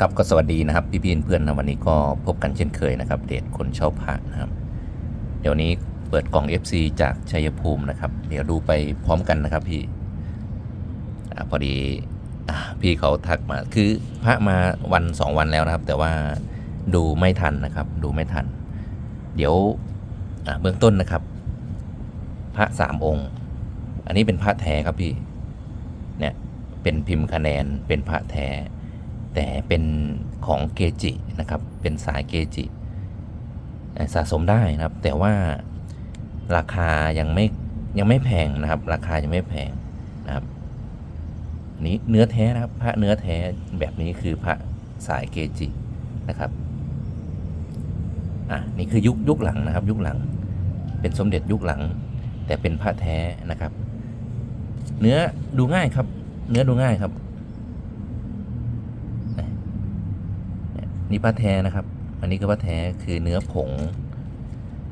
ครับก็สวัสดีนะครับพี่พี่เพื่อนนะวันนี้ก็พบกันเช่นเคยนะครับ เดทคนเช่าพระนะครับ เดี๋ยวนี้เปิดกล่อง FC จากชัยภูมินะครับ เดี๋ยวดูไปพร้อมกันนะครับพี่อพอดีอพี่เขาทักมาคือพระมาวันสองวันแล้วนะครับ แต่ว่าดูไม่ทันนะครับ ดูไม่ทัน เดี๋ยวเบื้องต้นนะครับ พระสามองค์ อันนี้เป็นพระแท้ครับพี่เนี่ยเป็นพิมพ์คะแนนเป็นพระแท้ แต่เป็นของเกจินะครับ เป็นสายเกจิสะสมได้นะครับ แต่ว่าราคายังไม่ยังไม่แพงนะครับ ราคายังไม่แพงนะครับนนี้เนื้อแท้นะครับ พระเนื้อแท้แบบนี้คือพระสายเกจินะครับอะนี่คือยุคยุคหลังนะครับ ยุคหลัง เป็นสมเด็จยุคหลัง แต่เป็นพระแท้นะครับ เนื้อดูง่ายครับ เนื้อดูง่ายครับ นี่พระแท้นะครับ อันนี้ก็พระแท้คือเนื้อผง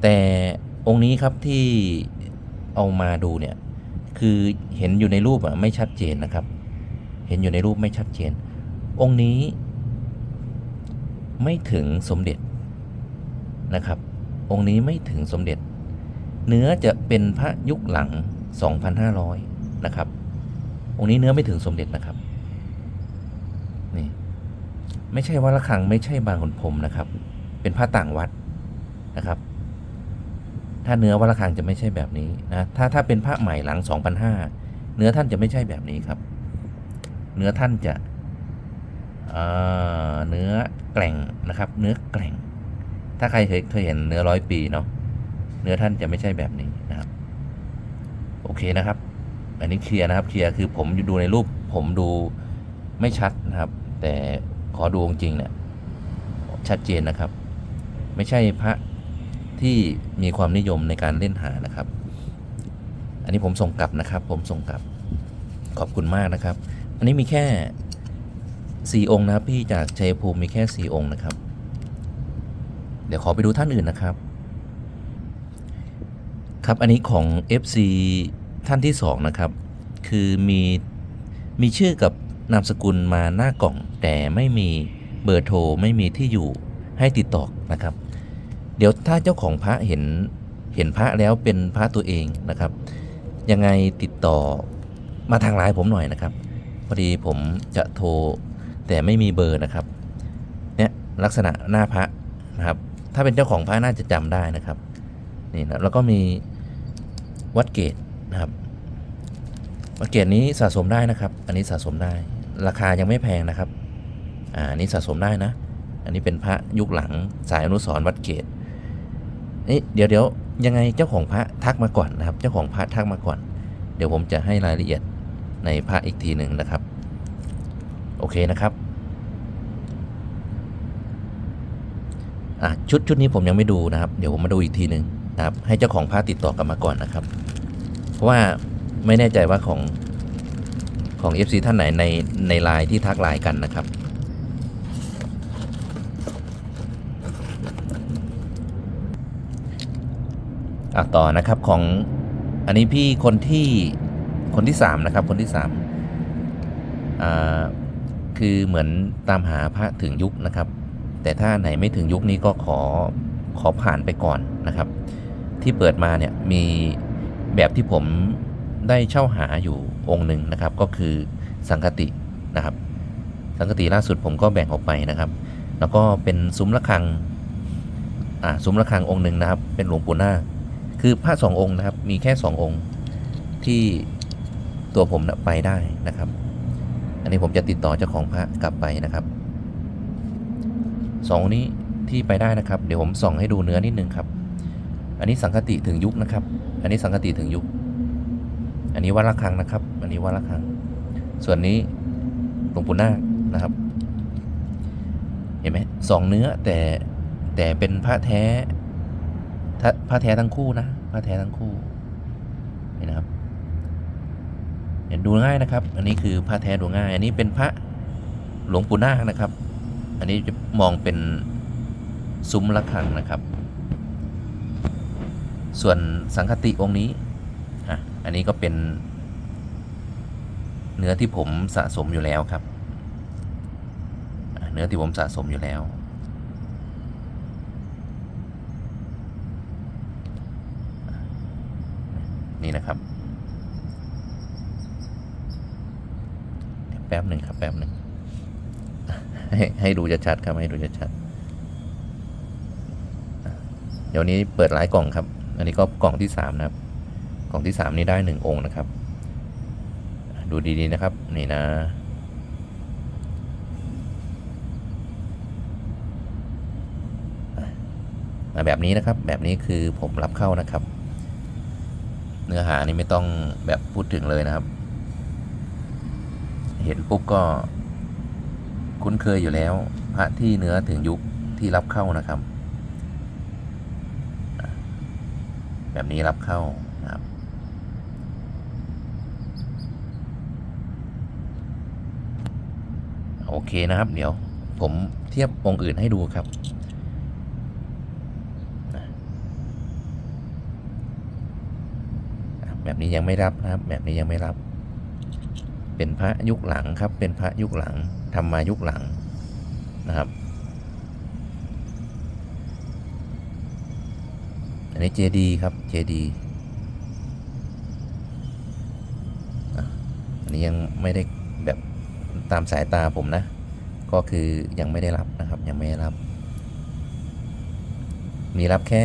แต่องค์นี้ครับที่เอามาดูเนี่ยคือเห็นอยู่ในรูปอะไม่ชัดเจนนะครับ เห็นอยู่ในรูปไม่ชัดเจน องค์นี้ ไม่ถึงสมเด็จนะครับ องค์นี้ไม่ถึงสมเด็จ เนื้อจะเป็นพระยุคหลัง 2,500 นะครับ องค์นี้เนื้อไม่ถึงสมเด็จนะครับ ไม่ใช่วัดระฆังไม่ใช่บางขุนพรมนะครับ เป็นพระต่างวัดนะครับ ถ้าเนื้อวัดระฆังจะไม่ใช่แบบนี้นะถ้าถ้าเป็นพระใหม่หลัง2,500เนื้อท่านจะไม่ใช่แบบนี้ครับ เนื้อท่านจะเเนื้อแกร่งนะครับ เนื้อแกร่ง ถ้าใครเคยเคยเห็นเนื้อร้อยปีเนาะเนื้อท่านจะไม่ใช่แบบนี้นะครับ โอเคนะครับ อันนี้เคลียร์นะครับเคลียร์คือผมดูในรูปผมดูไม่ชัดนะครับ แต่ ขอดูองค์จริงเนี่ยชัดเจนนะครับ ไม่ใช่พระที่มีความนิยมในการเล่นหานะครับ อันนี้ผมส่งกลับนะครับ ผมส่งกลับขอบคุณมากนะครับ อันนี้มีแค่สี่องค์นะครับพี่จากชัยภูมิมีแค่สี่องค์นะครับ เดี๋ยวขอไปดูท่านอื่นนะครับ ครับอันนี้ของ FC ท่านที่สองนะครับ คือมีมีชื่อกับ นามสกุลมาหน้ากล่อง แต่ไม่มีเบอร์โทรไม่มีที่อยู่ให้ติดต่อนะครับ เดี๋ยวถ้าเจ้าของพระเห็นเห็นพระแล้วเป็นพระตัวเองนะครับ ยังไงติดต่อมาทางไลน์ผมหน่อยนะครับ พอดีผมจะโทรแต่ไม่มีเบอร์นะครับเนี่ยลักษณะหน้าพระนะครับ ถ้าเป็นเจ้าของพระน่าจะจำได้นะครับนี่นะแล้วก็มีวัดเกตนะครับวัดเกตนี้สะสมได้นะครับ อันนี้สะสมได้ ราคายังไม่แพงนะครับ อ่านี้สะสมได้นะ อันนี้เป็นพระยุคหลังสายอนุสรณ์วัดเกตนี่เดี๋ยวเดี๋ยวยังไงเจ้าของพระทักมาก่อนนะครับ เจ้าของพระทักมาก่อน เดี๋ยวผมจะให้รายละเอียดในพระอีกทีหนึ่งนะครับ โอเคนะครับอะชุดชุดนี้ผมยังไม่ดูนะครับ เดี๋ยวผมมาดูอีกทีหนึ่งนะครับ ให้เจ้าของพระติดต่อกลับมาก่อนนะครับ เพราะว่าไม่แน่ใจว่าของ ของ FC ท่านไหนในในไลน์ที่ทักไลน์กันนะครับ อะต่อนะครับของอันนี้พี่คนที่คนที่สามนะครับคนที่สามอ่าคือเหมือนตามหาพระถึงยุคนะครับ แต่ถ้าไหนไม่ถึงยุคนี้ก็ขอขอผ่านไปก่อนนะครับ ที่เปิดมาเนี่ยมีแบบที่ผม ได้เช่าหาอยู่องค์หนึ่งนะครับ ก็คือสังคตินะครับ สังคติล่าสุดผมก็แบ่งออกไปนะครับ แล้วก็เป็นซุ้มระฆังอ่าซุ้มระฆังองค์หนึ่งนะครับ เป็นหลวงปู่นาคคือพระสององค์นะครับ มีแค่สององค์ที่ตัวผมนะไปได้นะครับ อันนี้ผมจะติดต่อเจ้าของพระกลับไปนะครับสองนี้ที่ไปได้นะครับ เดี๋ยวผมส่องให้ดูเนื้อนิดนึงครับ อันนี้สังคติถึงยุคนะครับ อันนี้สังคติถึงยุค อันนี้วัดระฆังนะครับ อันนี้วัดระฆัง ส่วนนี้หลวงปู่นาคนะครับ เห็นไหมสองเนื้อแต่แต่เป็นพระแท้พระแท้ทั้งคู่นะพระแท้ทั้งคู่เห็นนะครับ เห็นดูง่ายนะครับ อันนี้คือพระแท้ดูง่าย อันนี้เป็นพระหลวงปู่นาคนะครับ อันนี้จะมองเป็นซุ้มระฆังนะครับ ส่วนสังคติองค์นี้ อันนี้ก็เป็นเนื้อที่ผมสะสมอยู่แล้วครับ เนื้อที่ผมสะสมอยู่แล้ว นี่นะครับ แป๊บหนึ่งครับ แป๊บหนึ่งให้ให้ดูจะชัดๆครับ ให้ดูจะชัดๆเดี๋ยวนี้เปิดหลายกล่องครับ อันนี้ก็กล่องที่สามนะครับ ล่องที่สามนี่ได้หนึ่งองค์นะครับ ดูดีๆนะครับ นี่นะ แบบนี้นะครับแบบนี้คือผมรับเข้านะครับ เนื้อหานี่ไม่ต้องแบบพูดถึงเลยนะครับ เห็นปุ๊บก็คุ้นเคยอยู่แล้ว พระที่เนื้อถึงยุคที่รับเข้านะครับ แบบนี้รับเข้านะครับ โอเคนะครับ เดี๋ยวผมเทียบองค์อื่นให้ดูครับแบบนี้ยังไม่รับนะครับ แบบนี้ยังไม่รับ เป็นพระยุคหลังครับ เป็นพระยุคหลังทำมายุคหลังนะครับ อันนี้เจดีครับเจดีอันนี้ยังไม่ได้แบบ ตามสายตาผมนะ ก็คือยังไม่ได้รับนะครับ ยังไม่ได้รับ มีรับแค่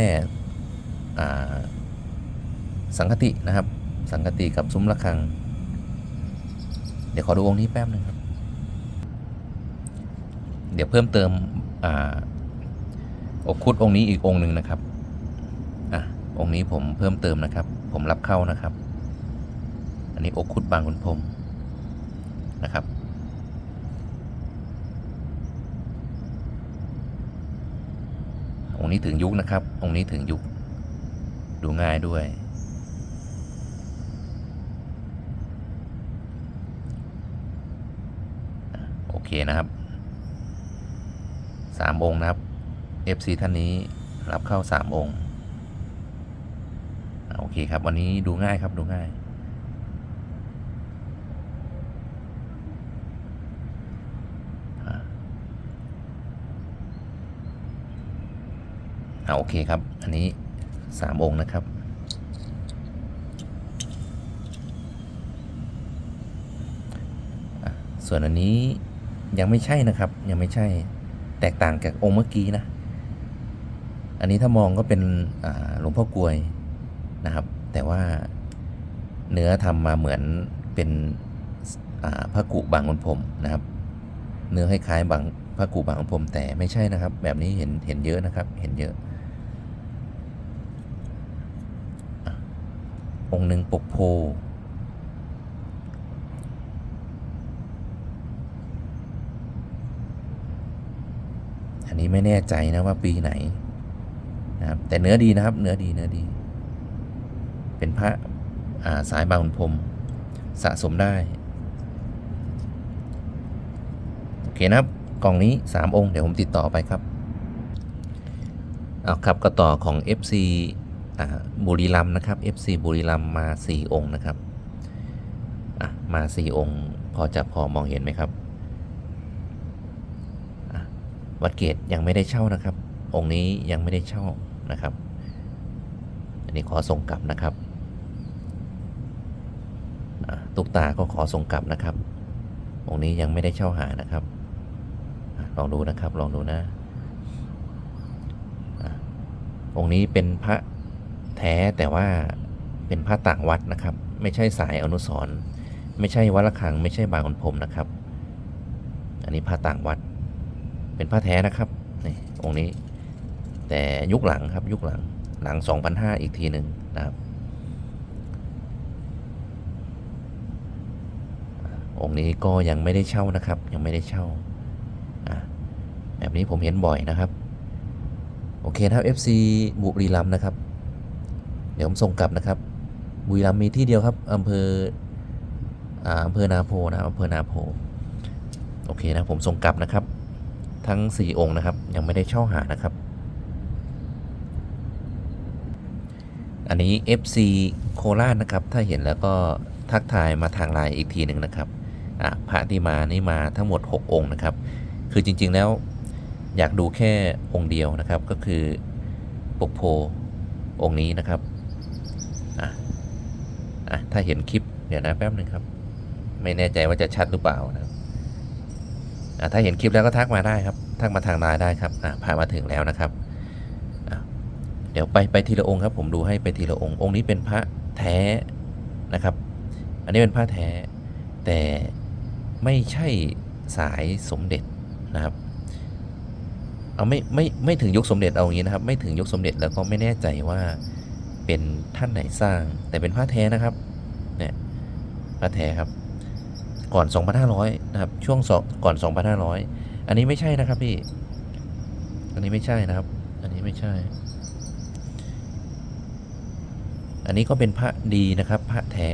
สังคตินะครับ สังคติกับซุ้มระฆัง เดี๋ยวขอดูองค์นี้แป๊บหนึงครับ เดี๋ยวเพิ่มเติมอกคุดองค์นี้อีกองค์หนึ่งนะครับอะองค์นี้ผมเพิ่มเติมนะครับ ผมรับเข้านะครับ อันนี้อกคุดบางขุนพรมนะครับ องค์นี้ถึงยุคนะครับ องค์นี้ถึงยุค ดูง่ายด้วย โอเคนะครับสามองค์นะครับ FC ท่านนี้รับเข้าสามองค์ โอเคครับ วันนี้ดูง่ายครับดูง่าย อะ อะโอเคครับ อันนี้สามองค์นะครับ ส่วนอันนี้ยังไม่ใช่นะครับ ยังไม่ใช่แตกต่างจากองค์เมื่อกี้นะ อันนี้ถ้ามองก็เป็นหลวงพ่อกลวยนะครับ แต่ว่าเนื้อทำมาเหมือนเป็นพระกุบางขุนพรมนะครับ เนื้อคล้ายๆบางพระกุบางขุนพรมแต่ไม่ใช่นะครับ แบบนี้เห็นเห็นเยอะนะครับ เห็นเยอะ องค์หนึ่งปกโพอันนี้ไม่แน่ใจนะว่าปีไหนนะครับ แต่เนื้อดีนะครับ เนื้อดีเนื้อดี เป็นพระาสายบางขุนพรมสะสมได้ โอเคนะครับ กล่องนี้ 3 องค์ เดี๋ยวผมติดต่อไปครับ เอาครับก็ต่อของ FC บุรีรัมนะครับ FC บุรีรัมมา 4 องค์นะครับอะมา 4 องค์ พอจะพอมองเห็นไหมครับ วัดเกตยังไม่ได้เช่านะครับ องค์นี้ยังไม่ได้เช่านะครับ อันนี้ขอส่งกลับนะครับอะตุกตาก็ขอส่งกลับนะครับ องค์นี้ยังไม่ได้เช่าหานะครับอลองดูนะครับ ลองดูนะอะองค์นี้เป็นพระ แท้แต่ว่าเป็นพระต่างวัดนะครับ ไม่ใช่สายอนุสรณ์ไม่ใช่วัดระฆังไม่ใช่บางขุนพรมนะครับ อันนี้พระต่างวัด เป็นผ้าแท้นะครับนี่องค์นี้ แต่ยุคหลังครับยุคหลังหลัง 2005 อีกทีหนึ่งนะครับ องค์นี้ก็ยังไม่ได้เช่านะครับ ยังไม่ได้เช่าอะแบบนี้ผมเห็นบ่อยนะครับ โอเคครับ FC บุรีรัมนะครับ ดี๋ยวผมส่งกลับนะครับ บุรีรัมย์มีที่เดียวครับอำเภออ่าอำเภอนาโพนะครับอำเภอนาโพโอเคนะผมส่งกลับนะครับ ทั้ง 4 องค์นะครับ ยังไม่ได้เช่าหานะครับ อันนี้ FC โคราชนะครับ ถ้าเห็นแล้วก็ทักทายมาทางไลน์อีกทีหนึ่งนะครับอะพระที่มานี่มาทั้งหมด 6 องค์นะครับ คือจริงๆแล้วอยากดูแค่องค์เดียวนะครับ ก็คือปกโพองค์นี้นะครับ อะอะถ้าเห็นคลิป เดี๋ยวนะแป๊บหนึ่งครับ ไม่แน่ใจว่าจะชัดหรือเปล่านะครับอะถ้าเห็นคลิปแล้วก็ทักมาได้ครับ ทักมาทางไลน์ได้ครับอะผ่ามาถึงแล้วนะครับอะเดี๋ยวไปไปทีละองค์ครับ ผมดูให้ไปทีละองค์ องค์นี้เป็นพระแท้นะครับ อันนี้เป็นพระแท้ แต่ไม่ใช่สายสมเด็จนะครับเอาไม่ไม่ไม่ถึงยุคสมเด็จเอาอย่างนี้นะครับ ไม่ถึงยุคสมเด็จแล้วก็ไม่แน่ใจว่า เป็นท่านไหนสร้าง แต่เป็นพระแท้นะครับเนี่ยพระแท้ครับก่อน 2,500 นะครับ ช่วงสองก่อน 2,500 อันนี้ไม่ใช่นะครับพี่ อันนี้ไม่ใช่นะครับ อันนี้ไม่ใช่ อันนี้ก็เป็นพระดีนะครับพระแท้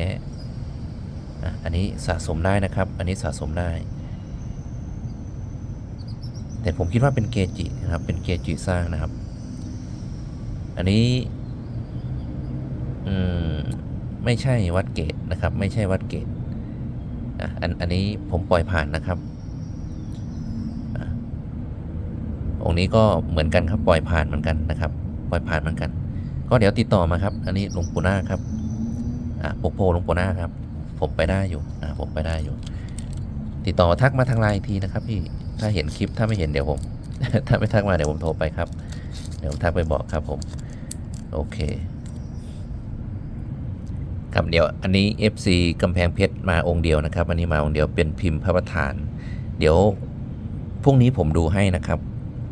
อันนี้สะสมได้นะครับ อันนี้สะสมได้ แต่ผมคิดว่าเป็นเกจินะครับ เป็นเกจิสร้างนะครับ อันนี้ อืมไม่ใช่วัดเกตนะครับ ไม่ใช่วัดเกตอะอันอันนี้ผมปล่อยผ่านนะครับองค์นี้ก็เหมือนกันครับปล่อยผ่านเหมือนกันนะครับ ปล่อยผ่านเหมือนกัน ก็เดี๋ยวติดต่อมาครับ อันนี้หลวงปู่นาครับอะปกโพหลวงปู่นาครับ ผมไปได้อยู่อะผมไปได้อยู่ ติดต่อทักมาทางไลน์ทีนะครับพี่ถ้าเห็นคลิปถ้าไม่เห็นเดี๋ยวผม ถ้าไม่ทักมาเดี๋ยวผมโทรไปครับ เดี๋ยวผมทักไปบอกครับผม โอเค ครับเดี๋ยวอันนี้ FC กำแพงเพชรมาองค์เดียวนะครับอันนี้มาองค์เดียวเป็นพิมพ์พระประธาน เดี๋ยวพรุ่งนี้ผมดูให้นะครับ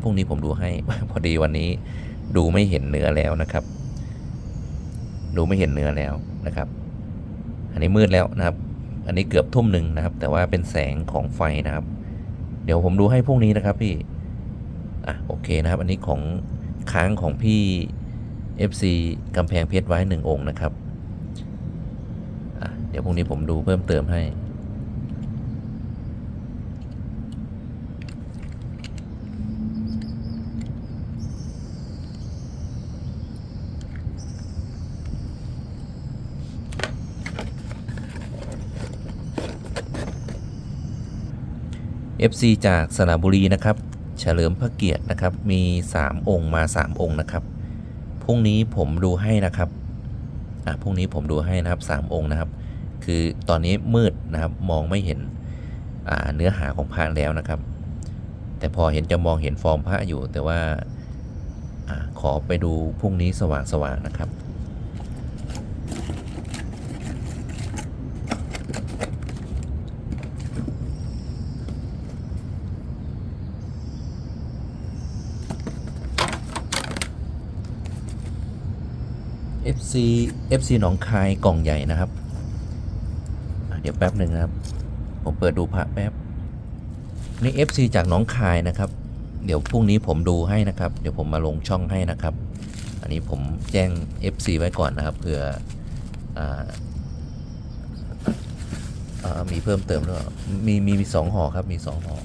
พรุ่งนี้ผมดูให้ พอดีวันนี้ดูไม่เห็นเนื้อแล้วนะครับ ดูไม่เห็นเนื้อแล้วนะครับ อันนี้มืดแล้วนะครับ อันนี้เกือบทุ่มหนึ่งนะครับ แต่ว่าเป็นแสงของไฟนะครับ เดี๋ยวผมดูให้พรุ่งนี้นะครับพี่อะโอเคนะครับ อันนี้ของค้างของพี่ FC กำแพงเพชรไว้หนึ่งองค์นะครับ ดี๋ยวพรุ่งนี้ผมดูเพิ่มเติมให้ FC จากสระบุรีนะครับ เฉลิมพระเกียรตินะครับ มี 3 องค์มา 3 องค์นะครับ พรุ่งนี้ผมดูให้นะครับ อะ พรุ่งนี้ผมดูให้นะครับ 3 องค์นะครับ คือตอนนี้มืดนะครับมองไม่เห็นเนื้อหาของพระแล้วนะครับ แต่พอเห็นจะมองเห็นฟอร์มพระอยู่ แต่ว่าอขอไปดูพรุ่งนี้สว่างๆนะครับ FC FC หนองคายกล่องใหญ่นะครับ เดี๋ยวแป๊บหนึ่งครับ ผมเปิดดูพระแป๊บนี่ FC จากหนองคายนะครับ เดี๋ยวพรุ่งนี้ผมดูให้นะครับ เดี๋ยวผมมาลงช่องให้นะครับ อันนี้ผมแจ้ง FC ไว้ก่อนนะครับเผื่ออ่าอ่ามีเพิ่มเติมด้วยมีมีมีสองห่อครับมีสองห่อ